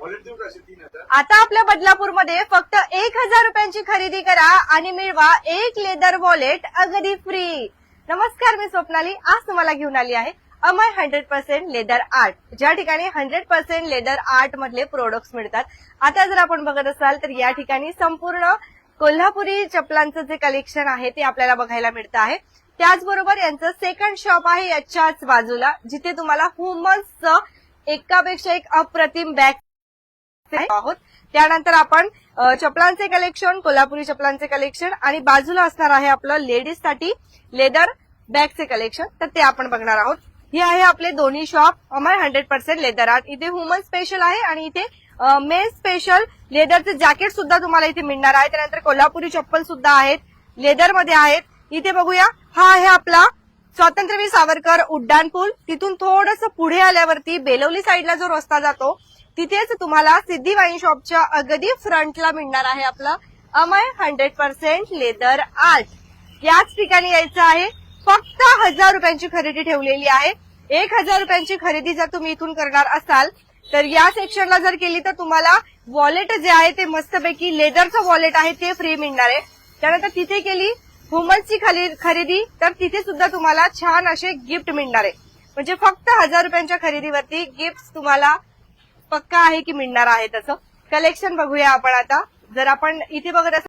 आता आपल्या बदलापूरमध्ये फक्त एक हजार रुपयांची खरेदी करा आणि मिळवा एक लेदर वॉलेट अगदी फ्री नमस्कार मी स्वप्नाली. आज तुम्हाला घेऊन आली आहे Amay hundred percent leather art. ज्या ठिकाणी हंड्रेड पर्सेंट लेदर आर्ट मधले प्रोडक्ट्स मिळतात आता जर आपण बघत असाल तर या ठिकाणी संपूर्ण कोल्हापुरी चपलांचं जे कलेक्शन आहे ते आपल्याला बघायला मिळतं आहे. त्याचबरोबर यांचं सेकंड शॉप आहे याच्याच बाजूला जिथे तुम्हाला ह्युमन्सचं एकापेक्षा एक अप्रतिम बॅग आहोत. त्यानंतर आपण चपलांचे कलेक्शन कोल्हापुरी चपलांचे कलेक्शन आणि बाजूला असणार आहे आपलं लेडीजसाठी लेदर बॅगचे कलेक्शन तर ते आपण बघणार आहोत. हे आहे आपले दोन्ही shop Amar hundred percent leather art इथे वुमन स्पेशल आहे आणि इथे मेन स्पेशल लेदरचे जॅकेट सुद्धा तुम्हाला इथे मिळणार आहे. त्यानंतर कोल्हापुरी चप्पल सुद्धा आहेत. लेदरमध्ये आहेत. इथे बघूया. हा आहे आपला स्वातंत्र्यवीर सावरकर उड्डाणपूल तिथून थोडस पुढे आल्यावरती बेलवली साईडला जो रस्ता जातो तिथेच तुम्हाला सिद्धी वाईन शॉपच्या अगदी फ्रंटला मिळणार आहे आपलं Amay hundred percent leather art याच ठिकाणी यायचं आहे. फक्त हजार रुपयांची खरेदी ठेवलेली आहे. एक हजार रुपयांची खरेदी जर तुम्ही इथून करणार असाल तर या सेक्शनला जर केली तर तुम्हाला वॉलेट जे आहे ते मस्तपैकी लेदरचं वॉलेट आहे ते फ्री मिळणार आहे. त्यानंतर तिथे केली वुमन्सची खरेदी तर तिथे सुद्धा तुम्हाला छान असे गिफ्ट मिळणार आहे. म्हणजे फक्त हजार रुपयांच्या खरेदीवरती गिफ्ट तुम्हाला पक्का आहे की मिळणार आहे त्याचं कलेक्शन बघूया आपण आता. जर आपण इथे बघत असं